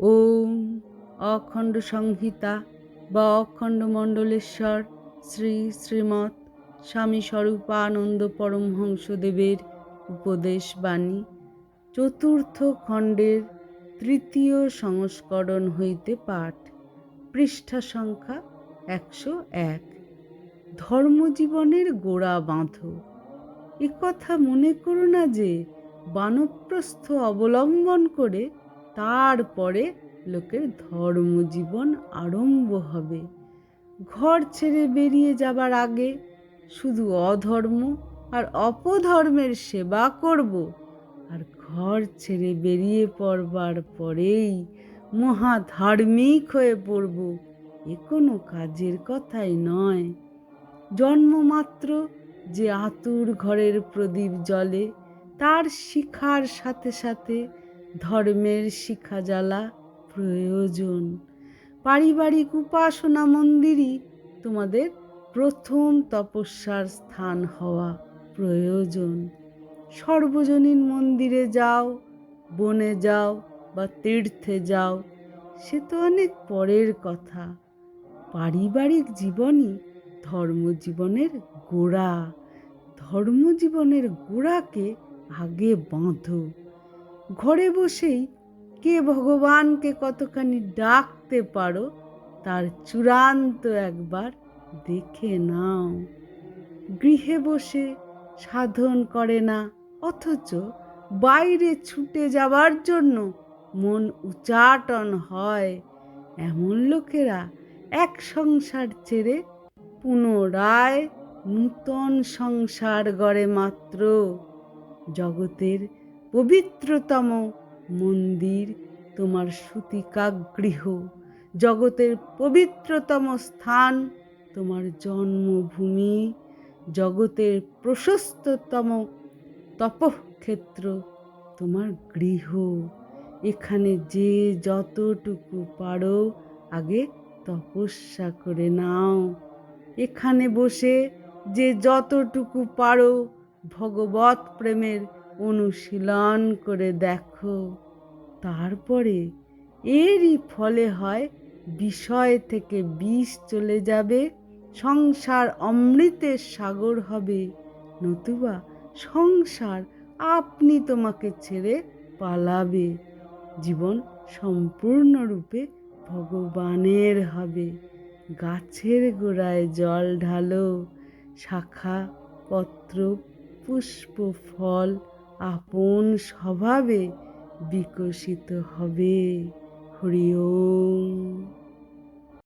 ওম অখণ্ড সংহিতা বা অখণ্ড মণ্ডলেশ্বর শ্রী শ্রীমৎ স্বামী স্বরূপানন্দ পরমহংসদেবের উপদেশ বাণী চতুর্থ খণ্ডের তৃতীয় সংস্করণ হইতে পাঠ, পৃষ্ঠা সংখ্যা একশো এক। ধর্মজীবনের গোড়া বাঁধো। কথা মনে করো না যে বানপ্রস্থ অবলম্বন করে তারপরে লোকের ধর্মজীবন আরম্ভ হবে। ঘর ছেড়ে বেরিয়ে যাবার আগে শুধু অধর্ম আর অপধর্মের সেবা করব আর ঘর ছেড়ে বেরিয়ে পড়বার পরেই মহা ধার্মিক হয়ে পড়ব। এ কোনো কাজের কথাই নয়। জন্মমাত্র যে আতুর ঘরের প্রদীপ জ্বলে, তার শিখার সাথে সাথে ধর্মের শিখা জ্বালা প্রয়োজন। পারিবারিক উপাসনা মন্দিরই তোমাদের প্রথম তপস্যার স্থান হওয়া প্রয়োজন। সর্বজনীন মন্দিরে যাও, বনে যাও বা তীর্থে যাও, সে তো অনেক পরের কথা। পারিবারিক জীবনই ধর্মজীবনের গোড়া। ধর্মজীবনের গোড়াকে আগে বাঁধো। ঘরে বসেই কে ভগবানকে কতখানি ডাকতে পারো, তার চূড়ান্ত একবার দেখে নাও। গৃহে বসে সাধন করে না, অথচ বাইরে ছুটে যাবার জন্য মন উচাটন হয়। এমন লোকেরা এক সংসার ছেড়ে পুনরায় নূতন সংসার গড়ে মাত্র। জগতের পবিত্রতম মন্দির, তোমার সুতিকা গৃহ জগতের পবিত্রতম স্থান, তোমার জন্মভূমি, জগতের প্রশস্ততম তপক্ষেত্র, তোমার গৃহ। এখানে যে যতটুকু পারো, আগে তপস্যা করে নাও। এখানে বসে যে যতটুকু পারো ভগবত প্রেমের অনুশীলন করে দেখো। তারপরে এরই ফলে হয় বিষয় থেকে বিষ চলে যাবে, সংসার অমৃতের সাগর হবে। নতুবা সংসার আপনি তোমাকে ছেড়ে পালাবে। জীবন সম্পূর্ণরূপে ভগবানের হবে। গাছের গোড়ায় জল ঢালো, শাখা, পত্র, পুষ্প, ফল আপন স্বভাবে বিকশিত হবে। হরিওম